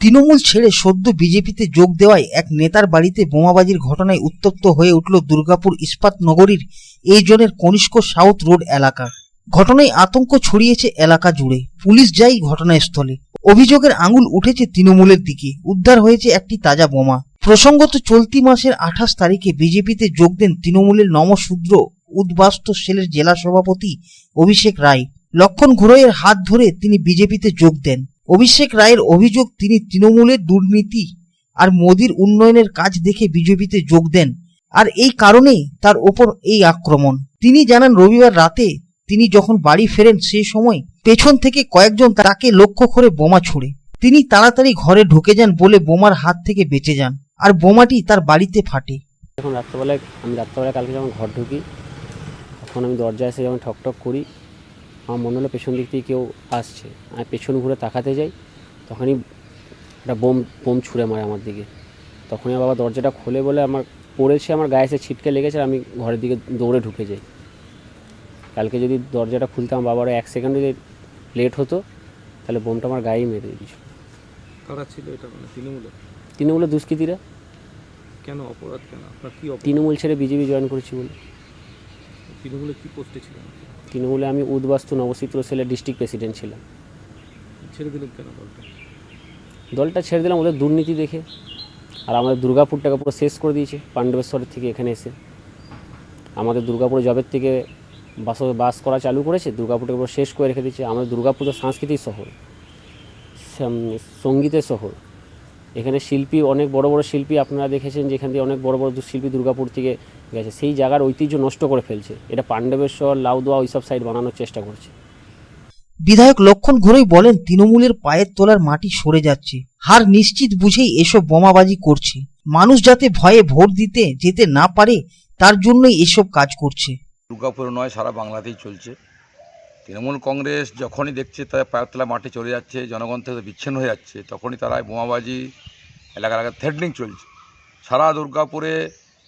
তৃণমূল ছেড়ে সদ্য বিজেপিতে যোগ দেওয়ায় এক নেতার বাড়িতে বোমাবাজির ঘটনায় উত্তপ্ত হয়ে উঠল দুর্গাপুর ইস্পাত নগরীর এই জনের কনিষ্ক সাউথ রোড এলাকা। ঘটনায় আতঙ্ক ছড়িয়েছে এলাকা জুড়ে। পুলিশ যায় ঘটনাস্থলে। অভিযোগের আঙুল উঠেছে তৃণমূলের দিকে। উদ্ধার হয়েছে একটি তাজা বোমা। প্রসঙ্গত চলতি মাসের আঠাশ তারিখে বিজেপিতে যোগ দেন তৃণমূলের নমশূদ্র উদ্বাস্ত সেলের জেলা সভাপতি অভিষেক রায়। লক্ষণ ঘোড়ইয়ের হাত ধরে তিনি বিজেপিতে যোগ দেন। অভিষেক রায়ের অভিযোগ তিনি তৃণমূলের দুর্নীতি আর মোদির উন্নয়নের কাজ দেখে বিজেপিতে যোগ দেন, আর এই কারণেই তার ওপর এই আক্রমণ। তিনি জানান, রবিবার রাতে তিনি যখন বাড়ি ফেরেন সেই সময় পেছন থেকে কয়েকজন তাকে লক্ষ্য করে বোমা ছুড়ে। তিনি তাড়াতাড়ি ঘরে ঢুকে যান বলে বোমার হাত থেকে বেঁচে যান, আর বোমাটি তার বাড়িতে ফাটে। যখন রাত্রেবেলায়, আমি রাত্রেবেলায় কালকে যখন ঘর ঢুকি, তখন আমি দরজায় এসে যখন ঠক ঠক করি আমার মনে হলো পেছন দিক থেকে কেউ আসছে। আমি পেছন ঘুরে তাকাতে যাই তখনই একটা বোম বোম ছুঁড়ে মারে আমার দিকে। তখনই আমার বাবা দরজাটা খোলে বলে আমার পড়েছে আমার গায়ে এসে ছিটকে লেগেছে আর আমি ঘরের দিকে দৌড়ে ঢুকে যাই। কালকে যদি দরজাটা খুলতাম বাবার এক সেকেন্ড যদি লেট হতো তাহলে বোমটা আমার গায়েই মেরে দিয়েছিল। কারা ছিল এটা মানে তৃণমূলে? তৃণমূলের দুষ্কৃতীরা। কেন অপরাধ কেন? আপনার কি তৃণমূল ছেড়ে বিজেপি জয়েন করেছি বলে। তৃণমূলে কি পোস্টে ছিলেন? তৃণমূলে আমি উদ্বাস্তু নবচিত্র সেলের ডিস্ট্রিক্ট প্রেসিডেন্ট ছিলাম। ছেড়ে দিলেন কেন দলটা? দলটা ছেড়ে দিলাম ওদের দুর্নীতি দেখে। আর আমাদের দুর্গাপুরটাকে পুরো শেষ করে দিয়েছে পাণ্ডবেশ্বরের থেকে এখানে এসে। আমাদের দুর্গাপুরে জবের থেকে বাস বাস করা চালু করেছে দুর্গাপুরটাকে পুরো শেষ করে রেখে দিয়েছে। আমাদের দুর্গাপুর তো সাংস্কৃতিক শহর সঙ্গীতের শহর। এখানে শিল্পী অনেক বড় বড় শিল্পী আপনারা দেখেছেন যেখান দিয়ে অনেক বড় বড় শিল্পী দুর্গাপুর থেকে গেছে। সেই জায়গার ঐতিহ্য নষ্ট করে ফেলছে। এটা পাণ্ডবেশ্বর লাউদোয়া ওইসব সাইড বানানোর চেষ্টা করছে। বিধায়ক লক্ষণ ঘোড়ই বলেন তৃণমূলের পায়ের তলার মাটি সরে যাচ্ছে। হার নিশ্চিত বুঝেই এসব বোমাবাজি করছে। মানুষ যাতে ভয়ে ভোট দিতে যেতে না পারে তার জন্যই এসব কাজ করছে। দুর্গাপুর নয় সারা বাংলাতেই চলছে। তৃণমূল কংগ্রেস যখনই দেখছে তারা পায়তলা মাঠে চলে যাচ্ছে, জনগণ থেকে বিচ্ছিন্ন হয়ে যাচ্ছে, তখনই তারা বোমাবাজি এলাকা এলাকা থ্রেটনিং চলছে। সারা দুর্গাপুরে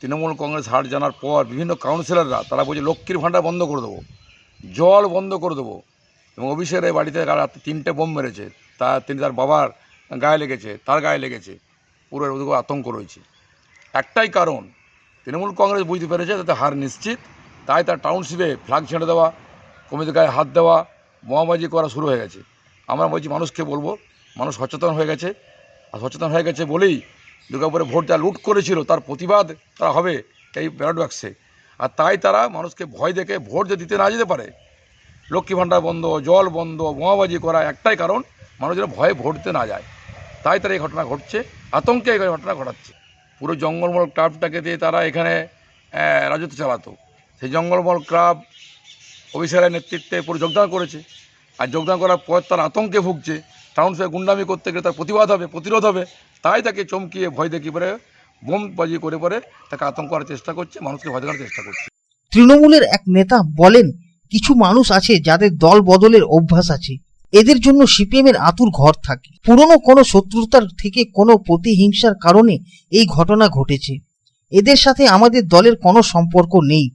তৃণমূল কংগ্রেস হার জানার পর বিভিন্ন কাউন্সিলররা তারা বলছে, লক্ষ্মীর ভাণ্ডার বন্ধ করে দেবো, জল বন্ধ করে দেবো। এবং অভিষেকের এই বাড়িতে রাতে তিনটে বোম মেরেছে, তা তিনি তার বাবার গায়ে লেগেছে, তার গায়ে লেগেছে, পুরো ওদিকে আতঙ্ক রয়েছে। একটাই কারণ, তৃণমূল কংগ্রেস বুঝতে পেরেছে তাতে হার নিশ্চিত, তাই তার টাউনশিপে ফ্ল্যাগ ছেড়ে দেওয়া কমিটির গায়ে হাত দেওয়া বোমাবাজি করা শুরু হয়ে গেছে। আমরা বলছি, মানুষকে বলব, মানুষ সচেতন হয়ে গেছে। আর সচেতন হয়ে গেছে বলেই দুর্গাপুরে ভোট যা লুট করেছিল, তার প্রতিবাদ তারা হবে এই ব্যালট বাক্সে। আর তাই তারা মানুষকে ভয় দেখে ভোট যে দিতে না যেতে পারে, লক্ষ্মী ভাণ্ডার বন্ধ, জল বন্ধ বোমাবাজি করা একটাই কারণ মানুষ যেন ভয়ে ভোট দিতে না যায়। তাই তারা এই ঘটনা ঘটছে, আতঙ্কে এই ঘটনা ঘটাচ্ছে। পুরো জঙ্গলমল ক্লাবটাকে দিয়ে তারা এখানে রাজত্ব চালাতো। সেই জঙ্গলমল ক্লাব অফিসারের নেতৃত্বে যোগদান করেছে। আর যোগদান করার পর তার আতঙ্কে ভুগছে। টাউনশিপে গুন্ডামি করতে গেলে তার প্রতিবাদ হবে, প্রতিরোধ হবে। তাই তাকে চমকিয়ে ভয় দেখিয়ে পরে বোমবাজি করে পরে তাকে আতঙ্ক করার চেষ্টা করছে, মানুষকে ভয় দেখানোর চেষ্টা করছে। তৃণমূলের এক নেতা বলেন, কিছু মানুষ আছে যাদের দল বদলের অভ্যাস আছে। এদের জন্য সিপিএম এর আতুর ঘর থাকে। পুরনো কোনো শত্রুতার থেকে কোনো প্রতিহিংসার কারণে এই ঘটনা ঘটেছে। এদের সাথে আমাদের দলের কোনো সম্পর্ক নেই।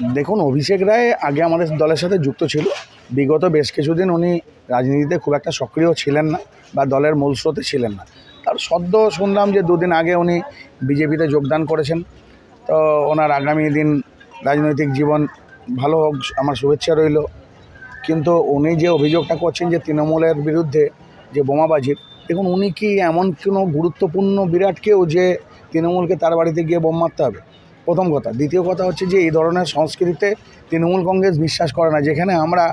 দেখুন, অভিষেক রায় আগে আমাদের দলের সাথে যুক্ত ছিল। বিগত বেশ কিছুদিন উনি রাজনীতিতে খুব একটা সক্রিয় ছিলেন না বা দলের মূল স্রোতে ছিলেন না। তার সদ্য শুনলাম যে দুদিন আগে উনি বিজেপিতে যোগদান করেছেন। তো ওনার আগামী দিন রাজনৈতিক জীবন ভালো হোক, আমার শুভেচ্ছা রইল। কিন্তু উনি যে অভিযোগটা করছেন যে তৃণমূলের বিরুদ্ধে যে বোমাবাজির, দেখুন, উনি কি এমন কোনো গুরুত্বপূর্ণ বিরাট কেউ যে তৃণমূলকে তার বাড়িতে গিয়ে বোম মারতে হবে? প্রথম কথা। দ্বিতীয় কথা হচ্ছে যে এই ধরনের সংস্কৃতিতে তৃণমূল কংগ্রেস বিশ্বাস করে না। যেখানে আমরা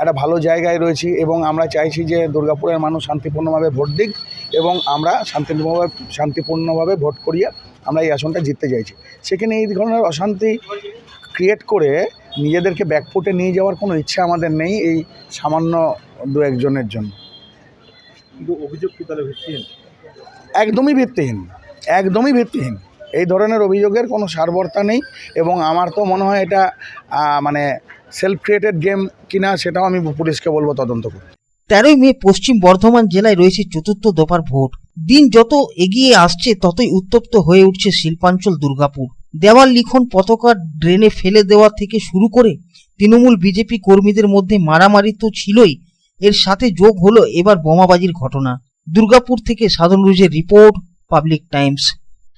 একটা ভালো জায়গায় রয়েছি এবং আমরা চাইছি যে দুর্গাপুরের মানুষ শান্তিপূর্ণভাবে ভোট দিক এবং আমরা শান্তিপূর্ণভাবে শান্তিপূর্ণভাবে ভোট করিয়ে আমরা এই আসনটা জিততে চাইছি। সেখানে এই ধরনের অশান্তি ক্রিয়েট করে নিজেদেরকে ব্যাকফুটে নিয়ে যাওয়ার কোনো ইচ্ছা আমাদের নেই এই সামান্য দু একজনের জন্য। কিন্তু অভিযোগ কি তাহলে ভিত্তিহীন? একদমই ভিত্তিহীন। একদমই ভিত্তিহীন। এই ধরনের অভিযোগের কোনো সারবর্তা নেই এবং আমার তো মনে হয় এটা মানে সেলফ ক্রিয়েটেড গেম কিনা সেটাও আমি পুলিশকে বলব তদন্ত করতে। তেরোই মে পশ্চিম বর্ধমান জেলায় রয়েছে চতুর্থ দফার ভোট। দিন যত এগিয়ে আসছে, ততই উত্তপ্ত হয়ে উঠছে শিল্পাঞ্চল দুর্গাপুর। দেওয়াল লিখন পতাকা ড্রেনে ফেলে দেওয়া থেকে শুরু করে তৃণমূল বিজেপি কর্মীদের মধ্যে মারামারি তো ছিলই। এর সাথে যোগ হলো এবার বোমাবাজির ঘটনা। দুর্গাপুর থেকে সাধন রুজের রিপোর্ট, পাবলিক টাইমস।